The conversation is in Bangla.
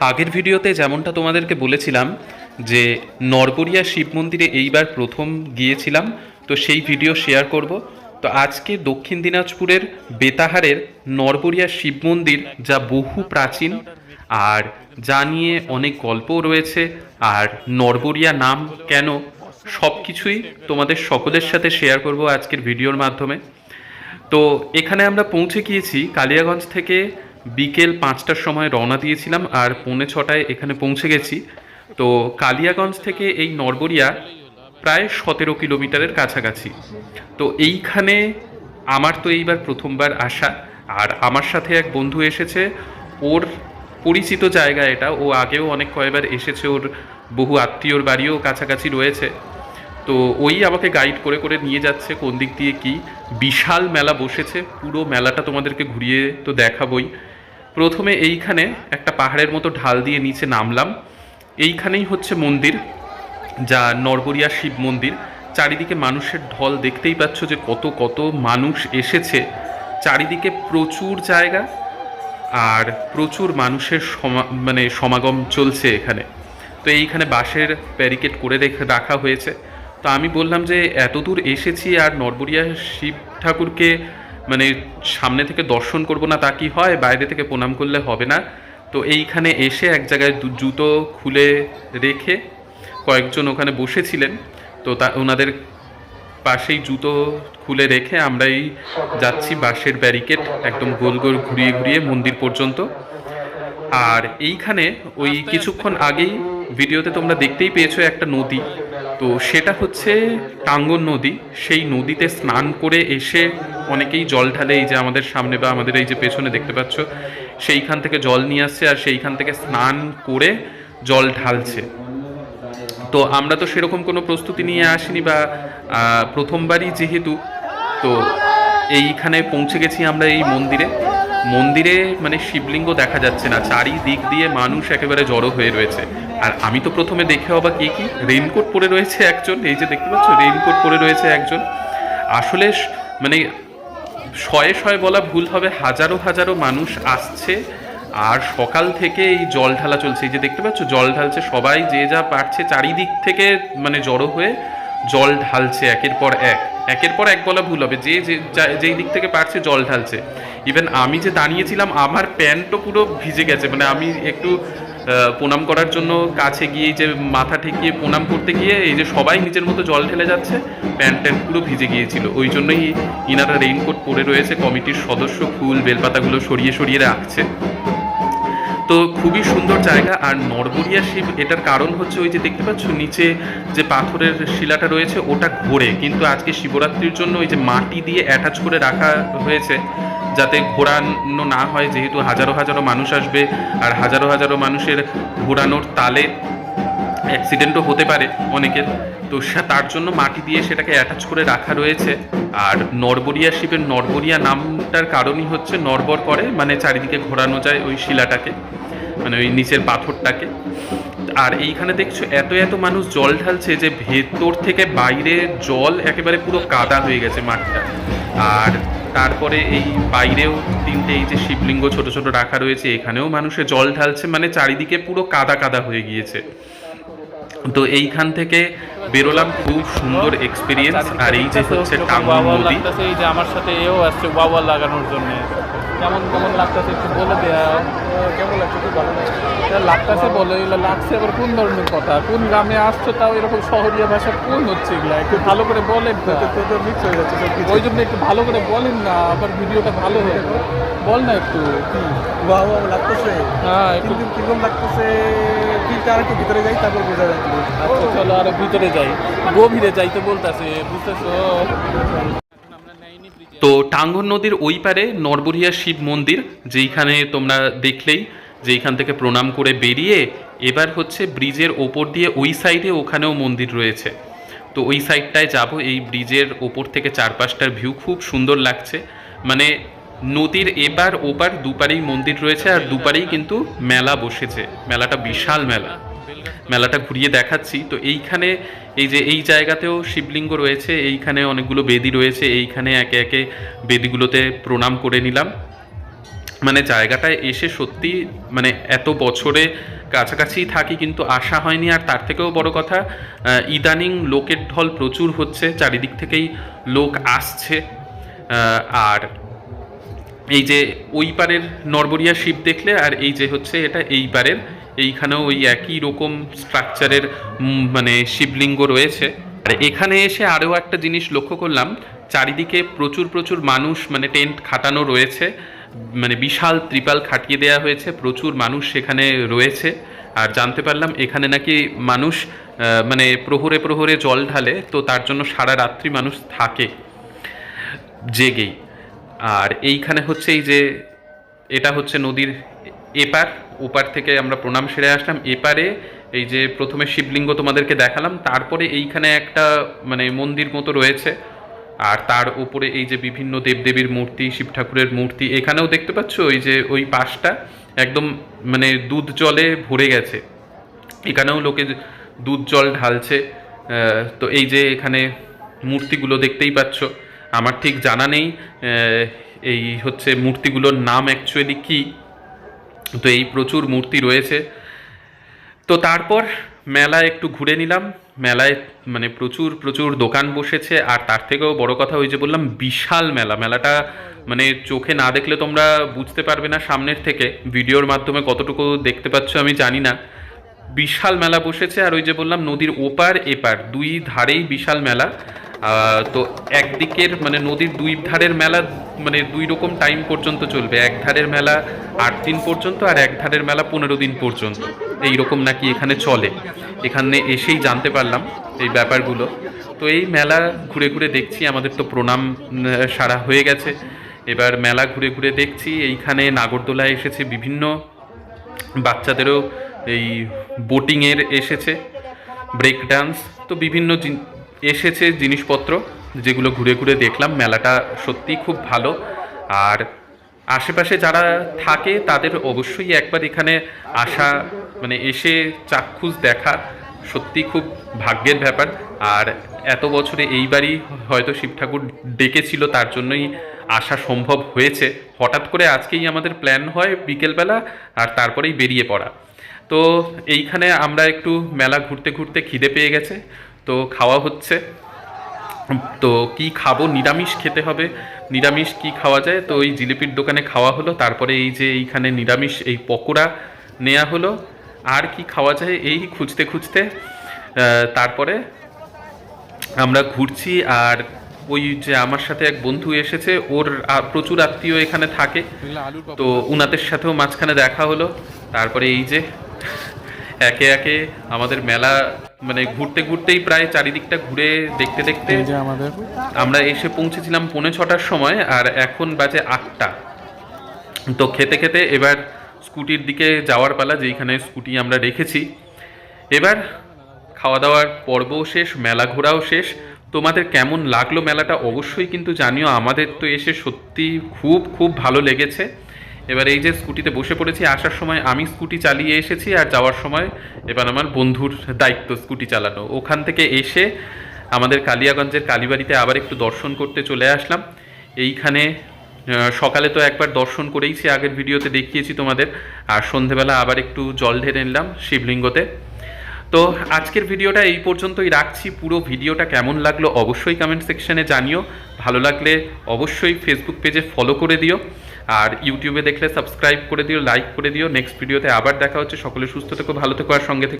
আগের ভিডিওতে যেমনটা তোমাদেরকে বলেছিলাম যে নরবরিয়া শিব মন্দিরে এইবার প্রথম গিয়েছিলাম, তো সেই ভিডিও শেয়ার করব। তো আজকে দক্ষিণ দিনাজপুরের বেতাহারের নরবরিয়া শিব মন্দির যা বহু প্রাচীন আর যা নিয়ে অনেক গল্পও রয়েছে আর নরবরিয়া নাম কেন সব কিছুই তোমাদের সকলের সাথে শেয়ার করব আজকের ভিডিওর মাধ্যমে। তো এখানে আমরা পৌঁছে গিয়েছি কালিয়াগঞ্জ থেকে বিকেল পাঁচটার সময় রওনা দিয়েছিলাম আর পৌনে ছটায় এখানে পৌঁছে গেছি। তো কালিয়াগঞ্জ থেকে এই নরবরিয়া প্রায় সতেরো কিলোমিটারের কাছাকাছি। তো এইখানে আমার তো এইবার প্রথমবার আসা। আর আমার সাথে এক বন্ধু এসেছে। ওর পরিচিত জায়গা এটা। ও আগেও অনেক কয়বার এসেছে। ওর বহু আত্মীয়র বাড়িও কাছাকাছি রয়েছে। তো ওই আমাকে গাইড করে করে নিয়ে যাচ্ছে কোন দিক দিয়ে কি। বিশাল মেলা বসেছে। পুরো মেলাটা তোমাদেরকে ঘুরিয়ে তো দেখাবই। প্রথমে এইখানে একটা পাহাড়ের মতো ঢাল দিয়ে নিচে নামলাম। এইখানেই হচ্ছে মন্দির, যা নরবরিয়া শিব মন্দির। চারিদিকে মানুষের ঢল দেখতেই পাচ্ছ যে কত কত মানুষ এসেছে। চারিদিকে প্রচুর জায়গা আর প্রচুর মানুষের সমা মানে সমাগম চলছে এখানে। তো এইখানে বাঁশের ব্যারিকেড করে রেখে রাখা হয়েছে। তো আমি বললাম যে এত দূর এসেছি আর নরবরিয়া শিব ঠাকুরকে মানে সামনে থেকে দর্শন করব না তা কি হয়? বাইরে থেকে প্রণাম করলে হবে না। তো এইখানে এসে এক জায়গায় জুতো খুলে রেখে কয়েকজন ওখানে বসেছিলেন। তো তা ওনাদের পাশেই জুতো খুলে রেখে আমরাই যাচ্ছি বাঁশের ব্যারিকেড একদম গোল গোল ঘুরিয়ে ঘুরিয়ে মন্দির পর্যন্ত। আর এইখানে ওই কিছুক্ষণ আগেই ভিডিওতে তোমরা দেখতেই পেয়েছ একটা নদী। তো সেটা হচ্ছে টাঙ্গন নদী। সেই নদীতে স্নান করে এসে অনেকেই জল ঢালে এই যে আমাদের সামনে বা আমাদের এই যে পেছনে দেখতে পাচ্ছ, সেইখান থেকে জল নিয়ে আসছে আর সেইখান থেকে স্নান করে জল ঢালছে। তো আমরা তো সেরকম কোনো প্রস্তুতি নিয়ে আসিনি বা প্রথমবারই যেহেতু, তো এইখানে পৌঁছে গেছি আমরা এই মন্দিরে। মন্দিরে মানে শিবলিঙ্গ দেখা যাচ্ছে না, চারিদিক দিয়ে মানুষ একেবারে জড়ো হয়ে রয়েছে। আর আমি তো প্রথমে দেখে অবাক কে কি? রেইনকোট পরে রয়েছে একজন, এই যে দেখতে পাচ্ছ রেইনকোট পরে রয়েছে একজন। আসলে মানে শয়ে শয়ে বলা ভুল হবে, হাজারো হাজারো মানুষ আসছে, আর সকাল থেকে এই জল ঢালা চলছে। এই যে দেখতে পাচ্ছ, জল ঢালছে সবাই, যে যা পারছে চারিদিক থেকে মানে জড়ো হয়ে জল ঢালছে একের পর এক। একের পর এক বলা ভুল হবে। যে যেই দিক থেকে পারছে জল ঢালছে। ইভেন আমি যে দাঁড়িয়েছিলাম, আমার প্যান্টও পুরো ভিজে গেছে। মানে আমি একটু প্রণাম করার জন্য কাছে গিয়ে যে মাথা ঠেকিয়ে প্রণাম করতে গিয়ে এই যে সবাই নিজের মতো জল ঢেলে যাচ্ছে, প্যান্ট ট্যান্ট পুরো ভিজে গিয়েছিল। ওই জন্যই ইনারা রেইনকোট পরে রয়েছে, কমিটির সদস্য ফুল, বেলপাতাগুলো সরিয়ে সরিয়ে রাখছে। তো খুবই সুন্দর জায়গা। আর নরবরিয়া শিব, এটার কারণ হচ্ছে ওই যে দেখতে পাচ্ছ, নিচে যে পাথরের শিলাটা রয়েছে, ওটা ঘোরে। কিন্তু আজকে শিবরাত্রির জন্য ওই যে মাটি দিয়ে অ্যাটাচ করে রাখা হয়েছে, যাতে ঘোরানো না হয়, যেহেতু হাজারো হাজারো মানুষ আসবে, আর হাজারো হাজারো মানুষের ঘোরানোর তালে অ্যাক্সিডেন্টও হতে পারে অনেকের। তো তার জন্য মাটি দিয়ে সেটাকে অ্যাটাচ করে রাখা রয়েছে। আর নরবরিয়া শিবের নরবরিয়া নামটার কারণই হচ্ছে নরবর করে মানে চারিদিকে ঘোরানো যায় ওই শিলাটাকে মানে ওই নিচের পাথরটাকে। আর এইখানে দেখছ এত এত মানুষ জল ঢালছে যে ভেতর থেকে বাইরে জল একেবারে পুরো কাদা হয়ে গেছে মাঠটা। আর তারপরে এই বাইরেও তিনটে এই যে শিবলিঙ্গ ছোট ছোট রাখা রয়েছে, এখানেও মানুষে জল ঢালছে মানে চারিদিকে পুরো কাদা কাদা হয়ে গিয়েছে। তো এইখান থেকে বেরোলাম, খুব সুন্দর এক্সপিরিয়েন্স আর এই যে হচ্ছে নদী। যে আমার সাথে এও আসছে বাবা লাগানোর জন্য। কেমন কেমন লাগতেছে একটু বলে দেয়া কেমন লাগছে একটু বলো এটা লাগতেছে বলে এগুলো লাগছে আবার কোন ধরনের কথা? কোন গ্রামে আসছো তাও এরকম শহরিয়া ভাষা কোন হচ্ছে এগুলা? একটু ভালো করে বলেন না। মিক্স হয়ে যাচ্ছে ওই জন্য একটু ভালো করে বলেন না আবার ভিডিওটা ভালো হয়ে বল না একটু। কি বাহ বাহ লাগতেছে। হ্যাঁ একটু কীরকম লাগতেছে তার একটু ভিতরে যাই তারপর বোঝা যাবে। আচ্ছা চলো আরও ভিতরে যাই। গভীরে যাইতে বলতেছে বুঝতেছো? তো টাঙ্গন নদীর ওই পারে নরবরিয়া শিব মন্দির, যেইখানে তোমরা দেখলেই যেইখান থেকে প্রণাম করে বেরিয়ে এবার হচ্ছে ব্রিজের ওপর দিয়ে ওই সাইডে ওখানেও মন্দির রয়েছে। তো ওই সাইডটায় যাব, এই ব্রিজের ওপর থেকে চারপাশটার ভিউ খুব সুন্দর লাগছে। মানে নদীর এবার ওপার দুপারেই মন্দির রয়েছে আর দুপারেই কিন্তু মেলা বসেছে। মেলাটা বিশাল মেলা। মেলাটা ঘুরিয়ে দেখাচ্ছি। তো এইখানে এই যে এই জায়গাতেও শিবলিঙ্গ রয়েছে, এইখানে অনেকগুলো বেদি রয়েছে, এইখানে একে একে বেদিগুলোতে প্রণাম করে নিলাম। মানে জায়গাটায় এসে সত্যি মানে এত বছরে কাছাকাছি থাকি কিন্তু আশা হয়নি, আর তার থেকেও বড় কথা ইদানিং লোকের ঢল প্রচুর হচ্ছে, চারিদিক থেকেই লোক আসছে। আর এই যে ওই পারের নরবরিয়া শিব দেখলে, আর এই যে হচ্ছে এটা এই পারের এইখানেও ওই একই রকম স্ট্রাকচারের মানে শিবলিঙ্গ রয়েছে। আর এখানে এসে আরও একটা জিনিস লক্ষ্য করলাম, চারিদিকে প্রচুর প্রচুর মানুষ মানে টেন্ট খাটানো রয়েছে মানে বিশাল ত্রিপাল খাটিয়ে দেওয়া হয়েছে, প্রচুর মানুষ সেখানে রয়েছে। আর জানতে পারলাম এখানে নাকি মানুষ মানে প্রহরে প্রহরে জল ঢালে, তো তার জন্য সারা রাত্রি মানুষ থাকে, জেগেই। আর এইখানে হচ্ছে এই যে, এটা হচ্ছে নদীর এপার। ওপার থেকে আমরা প্রণাম সেরে আসলাম। এপারে এই যে প্রথমে শিবলিঙ্গ তোমাদেরকে দেখালাম, তারপরে এইখানে একটা মানে মন্দির মতো রয়েছে। আর তার উপরে এই যে বিভিন্ন দেবদেবীর মূর্তি, শিব ঠাকুরের মূর্তি, এখানেও দেখতে পাচ্ছ ওই যে ওই পাশটা একদম মানে দুধ জলে ভরে গেছে। এখানেও লোকে দুধ জল ঢালছে। তো এই যে এখানে মূর্তিগুলো দেখতেই পাচ্ছ। আমার ঠিক জানা নেই এই হচ্ছে মূর্তিগুলোর নাম অ্যাকচুয়ালি কি? তো এই প্রচুর মূর্তি রয়েছে। তো তারপর মেলা একটু ঘুরে নিলাম। মেলায় মানে প্রচুর প্রচুর দোকান বসেছে। আর তার থেকেও বড় কথা ওই যে বললাম, বিশাল মেলা। মেলাটা মানে চোখে না দেখলে তোমরা বুঝতে পারবে না সামনের থেকে। ভিডিওর মাধ্যমে কতটুকু দেখতে পাচ্ছ আমি জানি না। বিশাল মেলা বসেছে। আর ওই যে বললাম, নদীর ওপার, এপার, দুই ধারেই বিশাল মেলা। তো একদিকের মানে নদীর দুই ধারের মেলা মানে দুই রকম টাইম পর্যন্ত চলবে। এক ধারের মেলা আট দিন পর্যন্ত আর এক ধারের মেলা পনেরো দিন পর্যন্ত। এই রকম নাকি এখানে চলে। এখানে এসেই জানতে পারলাম এই ব্যাপারগুলো। তো এই মেলা ঘুরে ঘুরে দেখছি, আমাদের তো প্রণাম সারা হয়ে গেছে। এবার মেলা ঘুরে ঘুরে দেখছি, এইখানে নাগরদোলায় এসেছে, বিভিন্ন বাচ্চাদেরও এই বোটিংয়ের এসেছে ব্রেক ডান্স তো বিভিন্ন এসেছে জিনিসপত্র যেগুলো ঘুরে ঘুরে দেখলাম। মেলাটা সত্যিই খুব ভালো। আর আশেপাশে যারা থাকে, তাদের অবশ্যই একবার এখানে আসা মানে এসে চাক্ষুষ দেখা সত্যি খুব ভাগ্যের ব্যাপার। আর এত বছরে এইবারই হয়তো শিব ঠাকুর ডেকেছিল, তার জন্যই আসা সম্ভব হয়েছে। হঠাৎ করে আজকেই আমাদের প্ল্যান হয় বিকেলবেলা আর তারপরেই বেরিয়ে পড়া। তো এইখানে আমরা একটু মেলা ঘুরতে ঘুরতে খিদে পেয়ে গেছে। তো খাওয়া হচ্ছে। তো কি খাব? নিরামিষ খেতে হবে। নিরামিষ কি খাওয়া যায়? তো ওই জিলিপির দোকানে খাওয়া হলো। তারপরে এই যে এইখানে নিরামিষ এই পকোড়া নেওয়া হলো। আর কি খাওয়া যায়? এই খুঁজতে খুঁজতে তারপরে আমরা ঘুরছি। আর ওই যে আমার সাথে এক বন্ধু এসেছে। ওর প্রচুর আত্মীয় এখানে থাকে। তো উনাদের সাথেও মাঝখানে দেখা হলো। তারপরে এই যে একে একে আমাদের মেলা মানে ঘুরতে ঘুরতেই প্রায় চারিদিকটা ঘুরে দেখতে দেখতে আমাদের। আমরা এসে পৌঁছেছিলাম পৌনে ছটার সময় আর এখন বাজে আটটা। তো খেতে খেতে এবার স্কুটির দিকে যাওয়ার পালা যেইখানে স্কুটি আমরা রেখেছি। এবার খাওয়া দাওয়ার পর্বও শেষ মেলা ঘোরাও শেষ। তোমাদের কেমন লাগল মেলাটা অবশ্যই কিন্তু জানিও। আমাদের তো এসে সত্যি খুব খুব ভালো লেগেছে। এবার এই যে স্কুটিতে বসে পড়েছি, আসার সময় আমি স্কুটি চালিয়ে এসেছি আর যাওয়ার সময় এবার আমার বন্ধুর দায়িত্ব স্কুটি চালানো। ওখান থেকে এসে আমাদের কালিয়াগঞ্জের কালীবাড়িতে আবার একটু দর্শন করতে চলে আসলাম। এইখানে সকালে তো একবার দর্শন করেইছি আগের ভিডিওতে দেখিয়েছি তোমাদের, আর সন্ধেবেলা আবার একটু জল ঢেলে নিলাম শিবলিঙ্গতে। তো আজকের ভিডিওটা এই পর্যন্তই রাখছি। পুরো ভিডিওটা কেমন লাগল অবশ্যই কমেন্ট সেকশানে জানিও। ভালো লাগলে অবশ্যই ফেসবুক পেজে ফলো করে দিও। আর ইউটিউবে দেখলে সাবস্ক্রাইব করে দিও লাইক করে দিও। নেক্সট ভিডিওতে আবার দেখা হচ্ছে। সকলে সুস্থ থেকো, ভালো থেকো, আর সঙ্গে থেকো।